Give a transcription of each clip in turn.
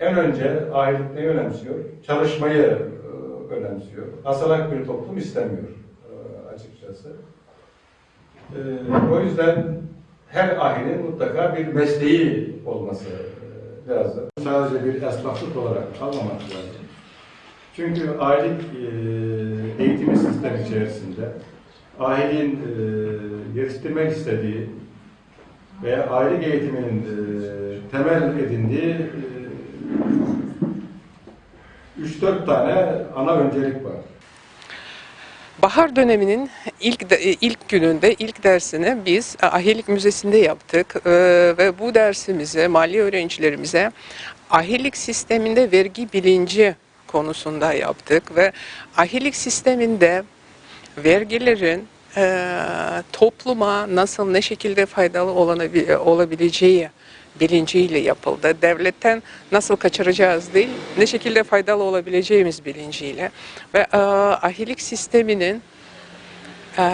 en önce neyi önemsiyor? Çalışmayı e, önemsiyor. Asalak bir toplum istemiyor e, açıkçası. E, o yüzden her ahinin mutlaka bir mesleği olması lazım. Sadece bir esnaflık olarak almamak lazım. Çünkü e, eğitimi sistemi içerisinde ahilin geliştirmek istediği veya aile eğitiminin temel edindiği 3-4 tane ana öncelik var. Bahar döneminin ilk de- ilk gününde ilk dersini biz Ahilik Müzesi'nde yaptık Ee, ve bu dersimize mali öğrencilerimize ahilik sisteminde vergi bilinci konusunda yaptık ve ahilik sisteminde vergilerin e, topluma nasıl ne şekilde faydalı olanabi- olabileceği bilinciyle yapıldı. Devletten nasıl kaçıracağız değil, ne şekilde faydalı olabileceğimiz bilinciyle ve e, ahilik sisteminin e,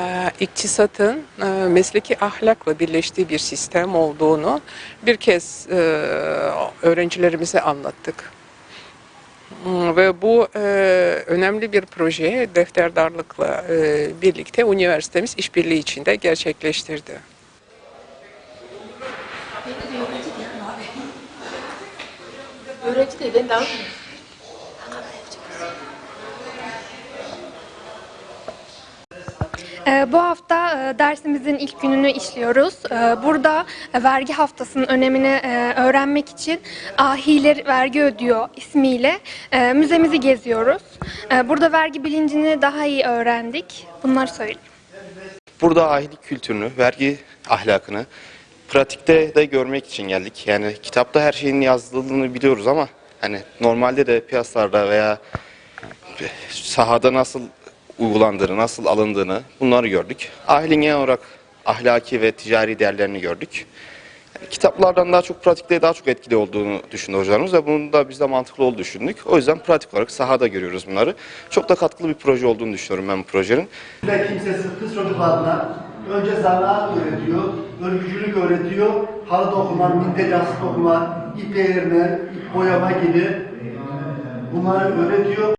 iktisatın e, mesleki ahlakla birleştiği bir sistem olduğunu bir kez e, öğrencilerimize anlattık. Hmm, Ve bu e, önemli bir proje defterdarlıkla e, birlikte üniversitemiz işbirliği içinde gerçekleştirdi. Beni de öğrenci diye abi. Öğrenci değil, ben daha Ee, Bu hafta e, dersimizin ilk gününü işliyoruz. Ee, Burada e, vergi haftasının önemini e, öğrenmek için Ahiler Vergi Ödüyor ismiyle müzemizi geziyoruz. E, Burada vergi bilincini daha iyi öğrendik. Bunları söyleyeyim. Burada ahilik kültürünü, vergi ahlakını pratikte de görmek için geldik. Yani kitapta her şeyin yazıldığını biliyoruz ama hani normalde de piyasalarda veya sahada nasıl uygulandığını, nasıl alındığını bunları gördük. Ahilin genel olarak ahlaki ve ticari değerlerini gördük. Yani kitaplardan daha çok pratikte daha çok etkili olduğunu düşündü hocalarımız ve bunun da bizde mantıklı olduğunu düşündük. O yüzden pratik olarak sahada görüyoruz bunları. Çok da katkılı bir proje olduğunu düşünüyorum ben bu projenin. kimsesiz kız çocuklarına önce zanaat öğretiyor, örgücülük öğretiyor, halı dokuma, minde yassı dokuma, ip eğirme, ip boyama gibi bunları öğretiyor.